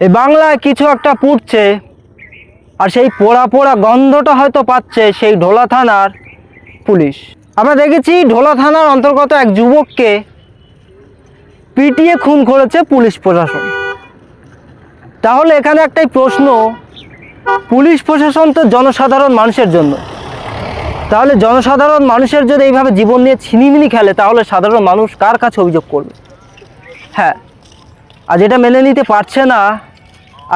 এই বাংলায় কিছু একটা পুড়ছে, আর সেই পোড়া পোড়া গন্ধটা হয়তো পাচ্ছে সেই ঢোলা থানার পুলিশ। আমরা দেখেছি ঢোলা থানার অন্তর্গত এক যুবককে পিটিয়ে খুন করেছে পুলিশ প্রশাসন। তাহলে এখানে একটাই প্রশ্ন, পুলিশ প্রশাসন তো জনসাধারণ মানুষের জন্য। তাহলে জনসাধারণ মানুষের যদি এইভাবে জীবন নিয়ে ছিনিমিনি খেলে, তাহলে সাধারণ মানুষ কার কাছে অভিযোগ করবে? হ্যাঁ আর যেটা মেনে নিতে পারছে না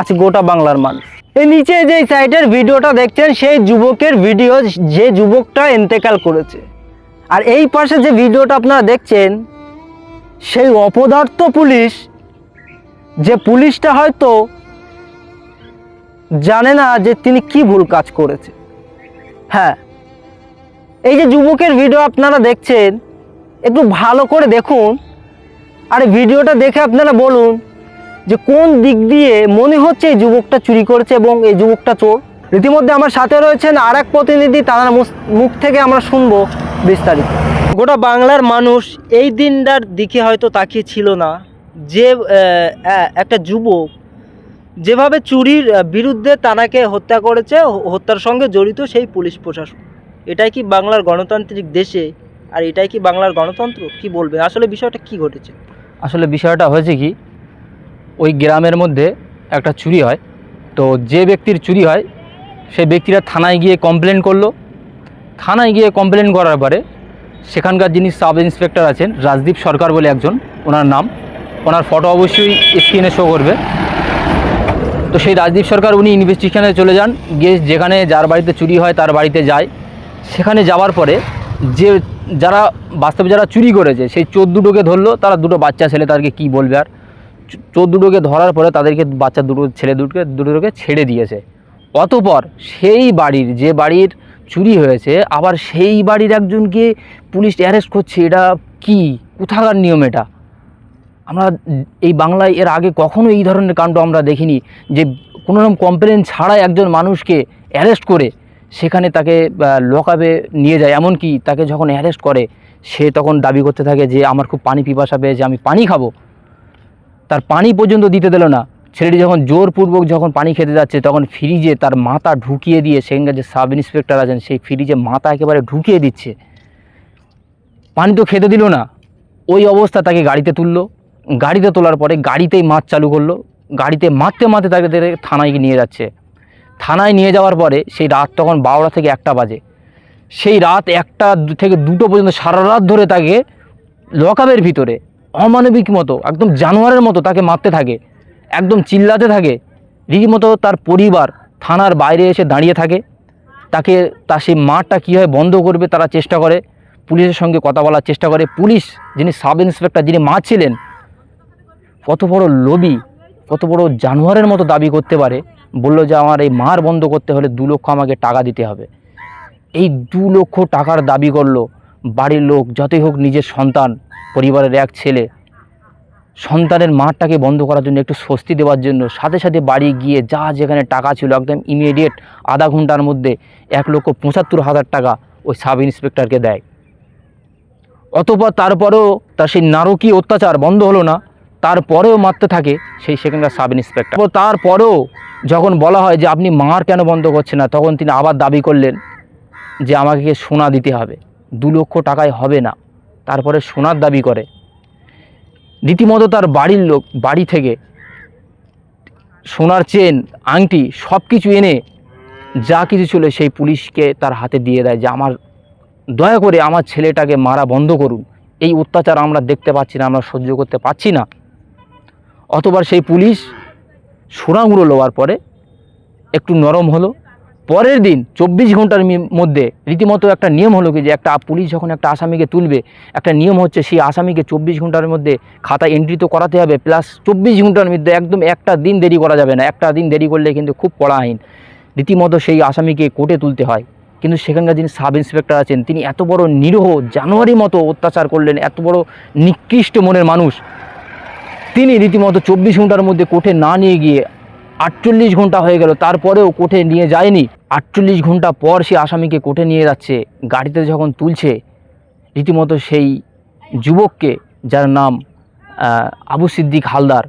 আছে গোটা বাংলার মানুষ। এই নিচে যে সাইটের ভিডিওটা দেখছেন, সেই যুবকের ভিডিও যে যুবকটা এন্তেকাল করেছে। আর এই পাশে যে ভিডিওটা আপনারা দেখছেন, সেই অপদার্থ পুলিশ, যে পুলিশটা হয়তো জানে না যে তিনি কি ভুল কাজ করেছে। হ্যাঁ এই যে যুবকের ভিডিও আপনারা দেখছেন, একটু ভালো করে দেখুন। আর ভিডিওটা দেখে আপনারা বলুন যে কোন দিক দিয়ে মনে হচ্ছে এই যুবকটা চুরি করেছে এবং এই যুবকটা চোর। ইতিমধ্যে আমার সাথে রয়েছেন আর এক প্রতিনিধি তার মুখ থেকে আমরা শুনব বিস্তারিত। গোটা বাংলার মানুষ এই দিনটার দিকে হয়তো তাকিয়ে ছিল না যে একটা যুবক যেভাবে চুরির বিরুদ্ধে তানাকে হত্যা করেছে হত্যার সঙ্গে জড়িত সেই পুলিশ প্রশাসন। এটাই কি বাংলার গণতান্ত্রিক দেশে? আর এটাই কি বাংলার গণতন্ত্র? কি বলবে? আসলে বিষয়টা কি ঘটেছে? আসলে বিষয়টা হয়েছে কি ওই গ্রামের মধ্যে একটা চুরি হয়। তো যে ব্যক্তির চুরি হয় সেই ব্যক্তিরা থানায় গিয়ে কমপ্লেন করল। থানায় গিয়ে কমপ্লেন করার পরে সেখানকার যিনি সাব ইন্সপেক্টর আছেন, রাজদীপ সরকার বলে একজন, ওনার নাম। ওনার ফটো অবশ্যই স্ক্রিনে শো করবে। তো সেই রাজদীপ সরকার উনি ইনভেস্টিগেশনে চলে যান। গিয়ে যেখানে যার বাড়িতে চুরি হয়, তার বাড়িতে যায়। সেখানে যাওয়ার পরে যে যারা, বাস্তবে যারা চুরি করেছে, সেই চোর দুটোকে ধরলো। তারা দুটো বাচ্চা ছেলে, তাদেরকে কি বলবে আর? চোর দুটোকে ধরার পরে তাদেরকে বাচ্চা দুটো, ছেলে দুটোকে দুটোকে ছেড়ে দিয়েছে। অতপর সেই বাড়ির যে বাড়ির চুরি হয়েছে, আবার সেই বাড়ির একজনকে পুলিশ অ্যারেস্ট করছে, এটা কি? কোথাকার নিয়ম এটা? আমরা এই বাংলায় এর আগে কখনো এই ধরনের কাণ্ড আমরা দেখিনি, যে কোনো রকম কমপ্লেন ছাড়াই একজন মানুষকে অ্যারেস্ট করে, সেখানে তাকে লকআপে নিয়ে যায়। এমনকি তাকে যখন অ্যারেস্ট করে, সে তখন দাবি করতে থাকে যে, আমার খুব পানি পিপাসা পেয়েছে, আমি পানি খাব। তার পানি পর্যন্ত দিতে দিল না। ছেলেটি যখন জোরপূর্বক যখন পানি খেতে যাচ্ছে, তখন ফ্রিজে তার মাথা ঢুকিয়ে দিয়ে সেখানকার যে সাব ইন্সপেক্টর আছেন, সেই ফ্রিজে মাথা একেবারে ঢুকিয়ে দিচ্ছে। পানি তো খেতে দিল না। ওই অবস্থা তাকে গাড়িতে তুললো। গাড়িতে তোলার পরে গাড়িতেই মাছ চালু করল। গাড়িতে মারতে মারতে তাকে থানায় নিয়ে যাচ্ছে। থানায় নিয়ে যাওয়ার পরে সেই রাত তখন বারোটা থেকে একটা বাজে। সেই রাত একটা থেকে দুটো পর্যন্ত সারা রাত ধরে তাকে লকআপের ভিতরে অমানবিক মতো, একদম জানোয়ারের মতো তাকে মারতে থাকে, একদম চিল্লাতে থাকে। রীতিমতো তার পরিবার থানার বাইরে এসে দাঁড়িয়ে থাকে। তাকে তা সেই মারটা কীভাবে বন্ধ করবে তারা চেষ্টা করে, পুলিশের সঙ্গে কথা বলার চেষ্টা করে। পুলিশ যিনি সাব ইন্সপেক্টর, যিনি মা ছিলেন কত বড় লোভী, কত বড় জানোয়ারের মতো দাবি করতে পারে। বলল যে, আমার এই মার বন্ধ করতে হলে দু লক্ষ আমাকে টাকা দিতে হবে। এই দু লক্ষ টাকার দাবি করল। বাড়ির লোক, যতই হোক নিজের সন্তান, পরিবারের এক ছেলে, সন্তানের মারটাকে বন্ধ করার জন্য, একটু স্বস্তি দেওয়ার জন্য, সাথে সাথে বাড়ি গিয়ে যা যেখানে টাকা ছিল, একদম ইমিডিয়েট আধা ঘণ্টার মধ্যে এক লক্ষ পঁচাত্তর হাজার টাকা ওই সাব ইন্সপেক্টরকে দেয়। অতপর তারপরেও তার সেই নারকীয় অত্যাচার বন্ধ হলো না, তারপরেও মারতে থাকে সেই সেখানকার সাব ইন্সপেক্টর। তারপরেও যখন বলা হয় যে, আপনি মার কেন বন্ধ করছেন না? তখন তিনি আবার দাবি করলেন যে, আমাকে সোনা দিতে হবে। দু লক্ষ টাকায় হবে না। তারপরে সোনার দাবি করে। রীতিমতো তার বাড়ির লোক, বাড়ি থেকে সোনার চেন, আংটি সব কিছু এনে যা কিছু ছিল সেই পুলিশকে তার হাতে দিয়ে দেয় যে, আমার, দয়া করে আমার ছেলেটাকে মারা বন্ধ করুন। এই অত্যাচার আমরা দেখতে পাচ্ছি না, আমরা সহ্য করতে পারছি না। অতবার সেই পুলিশ সুরাঙুড়ো লওয়ার পরে একটু নরম হলো। পরের দিন চব্বিশ ঘণ্টার মধ্যে রীতিমতো একটা নিয়ম হলো কি যে একটা পুলিশ যখন একটা আসামিকে তুলবে, একটা নিয়ম হচ্ছে সেই আসামিকে চব্বিশ ঘণ্টার মধ্যে খাতা এন্ট্রি তো করাতে হবে প্লাস চব্বিশ ঘণ্টার মধ্যে একদম একটা দিন দেরি করা যাবে না। একটা দিন দেরি করলে কিন্তু খুব কড়া আইন। রীতিমতো সেই আসামিকে কোর্টে তুলতে হয়। কিন্তু সেখানকার যিনি সাব ইন্সপেক্টর আছেন, তিনি এত বড় নিরহ, জানুয়ারি মতো অত্যাচার করলেন, এত বড় নিকৃষ্ট মনের মানুষ। তিনি রীতিমতো চব্বিশ ঘণ্টার মধ্যে কোর্টে না নিয়ে গিয়ে আটচল্লিশ ঘণ্টা হয়ে গেল, তারপরেও কোর্টে নিয়ে যায়নি। আটচল্লিশ ঘণ্টা পর সে আসামিকে কোর্টে নিয়ে যাচ্ছে, গাড়িতে যখন তুলছে, রীতিমতো সেই যুবককে, যার নাম আবু সিদ্দিক হালদার,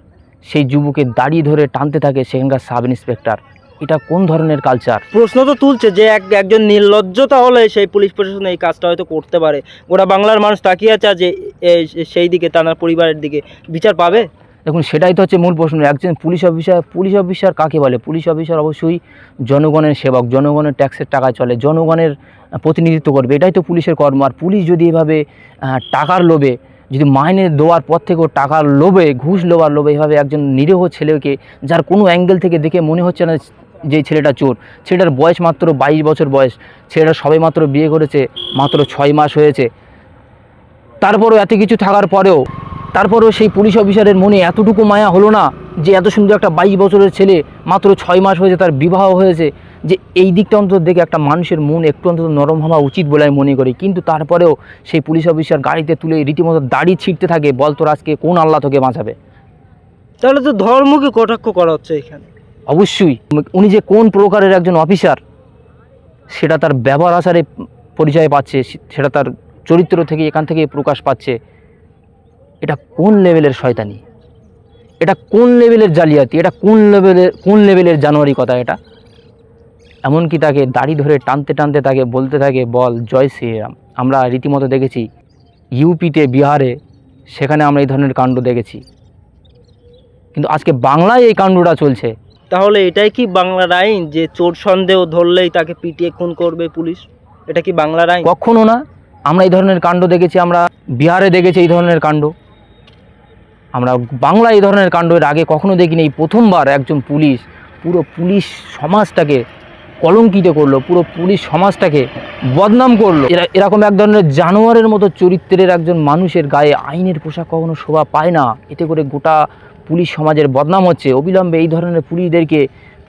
সেই যুবকের দাড়ি ধরে টানতে থাকে সেখানকার সাব ইন্সপেক্টর। এটা কোন ধরনের কালচার? প্রশ্ন তো তুলছে যে এক, একজন নির্লজ্জ তাহলে সেই পুলিশ প্রশাসন এই কাজটা হয়তো করতে পারে। গোটা বাংলার মানুষ তাকিয়ে আছে যে সেই দিকে, তার পরিবারের দিকে বিচার পাবে? দেখুন, সেটাই তো হচ্ছে মূল প্রশ্ন। একজন পুলিশ অফিসার পুলিশ অফিসার কাকে বলে? পুলিশ অফিসার অবশ্যই জনগণের সেবক, জনগণের ট্যাক্সের টাকা চলে, জনগণের প্রতিনিধিত্ব করবে। এটাই তো পুলিশের কর্ম। আর পুলিশ যদি এভাবে টাকার লোভে, যদি মাইনে দেওয়ার পর থেকেও টাকার লোভে, ঘুষ লোবার লোভে এভাবে একজন নিরীহ ছেলেকে, যার কোনো অ্যাঙ্গেল থেকে দেখে মনে হচ্ছে না যে ছেলেটা চোর, ছেলেটার বয়স মাত্র বাইশ বছর বয়স, ছেলেটা সবে মাত্র বিয়ে করেছে, মাত্র ছয় মাস হয়েছে। তারপরও এত কিছু থাকার পরেও তারপরেও সেই পুলিশ অফিসারের মনে এতটুকু মায়া হলো না যে এত সুন্দর একটা বাইশ বছরের ছেলে মাত্র ছয় মাস হয়েছে তার বিবাহ হয়েছে যে এই দিকটা অন্তত দেখে একটা মানুষের মন একটু অন্তত নরম হওয়া উচিত বলে আমি মনে করি। কিন্তু তারপরেও সেই পুলিশ অফিসার গাড়িতে তুলে রীতিমতো দাড়ি ছিঁড়তে থাকে বল তোর আজকে কোন আল্লাহ তোকে বাঁচাবে? তাহলে তো ধর্মকে কটাক্ষ করা হচ্ছে এখানে। অবশ্যই উনি যে কোন প্রকারের একজন অফিসার সেটা তার ব্যবহার আচারে পরিচয় পাচ্ছে সেটা তার চরিত্র থেকে এখান থেকে প্রকাশ পাচ্ছে। এটা কোন লেভেলের শয়তানি? এটা কোন লেভেলের জালিয়াতি? এটা কোন লেভেলের কোন লেভেলের জানুয়ারি কথা এটা? এমনকি তাকে দাড়ি ধরে টানতে টানতে তাকে বলতে থাকে বল জয় শ্রীরাম। আমরা রীতিমতো দেখেছি ইউপিতে বিহারে সেখানে আমরা এই ধরনের কাণ্ড দেখেছি। কিন্তু আজকে বাংলায় এই কাণ্ডটা চলছে। তাহলে এটাই কি বাংলার আইন যে চোর সন্দেহ ধরলেই তাকে পিটিয়ে খুন করবে পুলিশ? এটা কি বাংলার আইন? কখনো না। আমরা এই ধরনের কাণ্ড দেখেছি আমরা বিহারে দেখেছি এই ধরনের কাণ্ড। আমরা বাংলা এই ধরনের কাণ্ড এর আগে কখনো দেখিনি। এই প্রথমবার একজন পুলিশ পুরো পুলিশ সমাজটাকে কলঙ্কিত করল, পুরো পুলিশ সমাজটাকে বদনাম করল। এরা, এরকম এক ধরনের জানোয়ারের মতো চরিত্রের একজন মানুষের গায়ে আইনের পোশাক কখনো শোভা পায় না। এতে করে গোটা পুলিশ সমাজের বদনাম হচ্ছে। অবিলম্বে এই ধরনের পুলিশদেরকে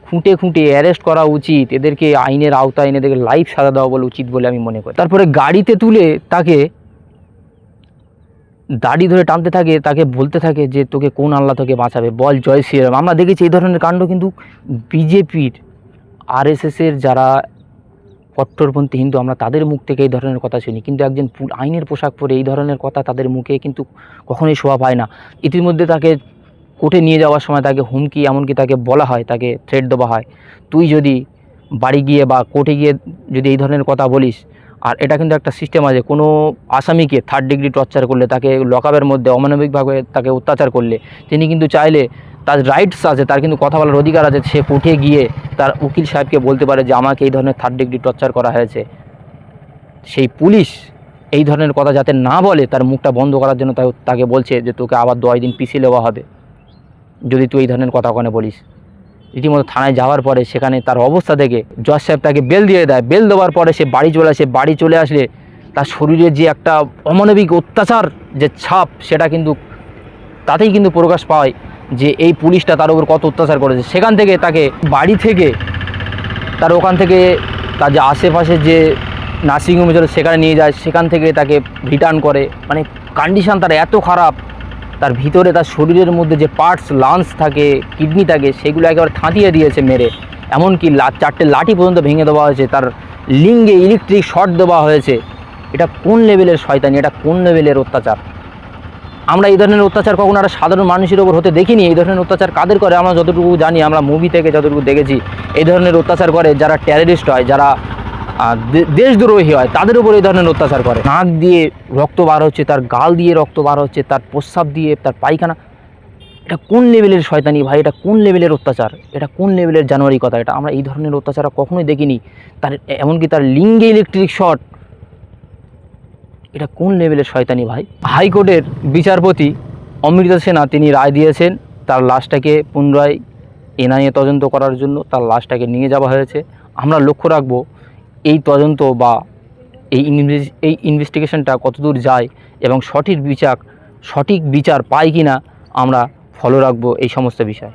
খুঁটে খুঁটে অ্যারেস্ট করা উচিত। এদেরকে আইনের আওতায় এনে এদেরকে লাইফ সাজা দেওয়া বলে উচিত বলে আমি মনে করি। তারপরে গাড়িতে তুলে তাকে দাড়ি ধরে টানতে থাকে, তাকে বলতে থাকে যে তোকে কোন আল্লাহ তোকে বাঁচাবে? বল জয় শ্রীরাম। আমরা দেখেছি এই ধরনের কাণ্ড কিন্তু বিজেপির আরএসএসের যারা কট্টরপন্থী হিন্দু, আমরা তাদের মুখ থেকে এই ধরনের কথা শুনি। কিন্তু একজন আইনের পোশাক পরে এই ধরনের কথা তাদের মুখে কিন্তু কখনোই শোভা পায় না। ইতিমধ্যে তাকে কোর্টে নিয়ে যাওয়ার সময় তাকে হুমকি, এমনকি তাকে বলা হয়, তাকে থ্রেট দেওয়া হয়। তুই যদি বাড়ি গিয়ে বা কোর্টে গিয়ে যদি এই ধরনের কথা বলিস আর এটা কিন্তু একটা সিস্টেম আছে, কোনো আসামিকে থার্ড ডিগ্রি টর্চার করলে, তাকে লকআপের মধ্যে অমানবিকভাবে তাকে অত্যাচার করলে, তিনি কিন্তু চাইলে তার রাইটস আছে, তার কিন্তু কথা বলার অধিকার আছে, সে কোর্টে গিয়ে তার উকিল সাহেবকে বলতে পারে যে আমাকে এই ধরনের থার্ড ডিগ্রি টর্চার করা হয়েছে। সেই পুলিশ এই ধরনের কথা যাতে না বলে, তার মুখটা বন্ধ করার জন্য তাকে- বলছে যে তোকে আবার দশ দিন পিছিয়ে নেওয়া হবে। যদি তুই এই ধরনের কথা ওখানে বলিস। রীতিমতো থানায় যাওয়ার পরে সেখানে তার অবস্থা থেকে জজ সাহেব তাকে বেল দিয়ে দেয়। বেল দেওয়ার পরে সে বাড়ি চলে আসে, বাড়ি চলে আসলে তার শরীরে যে একটা অমানবিক অত্যাচার যে ছাপ, সেটা কিন্তু তাতেই কিন্তু প্রকাশ পায় যে এই পুলিশটা তার উপর কত অত্যাচার করেছে। সেখান থেকে তাকে বাড়ি থেকে তার ওখান থেকে তার যে আশেপাশে যে নার্সিংহোমে ছিল সেখানে নিয়ে যায়। সেখান থেকে তাকে রিটার্ন করে। মানে কন্ডিশন তার এত খারাপ তার ভিতরে তার শরীরের মধ্যে যে পার্টস লাংস থাকে কিডনি থাকে, সেগুলো একেবারে থাঁতিয়ে দিয়েছে মেরে। এমনকি চারটে লাঠি পর্যন্ত ভেঙে দেওয়া হয়েছে, তার লিঙ্গে ইলেকট্রিক শর্ট দেওয়া হয়েছে। এটা কোন লেভেলের শয়তানি? এটা কোন লেভেলের অত্যাচার? আমরা এই ধরনের অত্যাচার কখনো একটা সাধারণ মানুষের ওপর হতে দেখিনি। এই ধরনের অত্যাচার কাদের করে? আমরা যতটুকু জানি, আমরা মুভি থেকে যতটুকু দেখেছি, এই ধরনের অত্যাচার করে যারা টেররিস্ট হয়, যারা দেশদ্রোহী হয়, তাদের উপর এই ধরনের অত্যাচার করে। নাক দিয়ে রক্ত বার হচ্ছে, তার গাল দিয়ে রক্ত বার হচ্ছে, তার প্রস্রাব দিয়ে, তার পায়খানা। এটা কোন লেভেলের শয়তানি ভাই? এটা কোন লেভেলের অত্যাচার? এটা কোন লেভেলের জানুয়ারি কথা? এটা আমরা এই ধরনের অত্যাচার কখনোই দেখিনি। তার এমনকি তার লিঙ্গে ইলেকট্রিক শট এটা কোন লেভেলের শয়তানি ভাই? হাইকোর্টের বিচারপতি অমৃতা সেনা, তিনি রায় দিয়েছেন, তার লাশটাকে পুনরায় এনআইএ তদন্ত করার জন্য, তার লাশটাকে নিয়ে যাওয়া হয়েছে। আমরা লক্ষ্য রাখব এই তদন্ত বা এই এই ইনভেস্টিগেশনটা কতদূর যায় এবং সঠিক বিচার সঠিক বিচার পায় কি না আমরা ফলো রাখব এই সমস্ত বিষয়।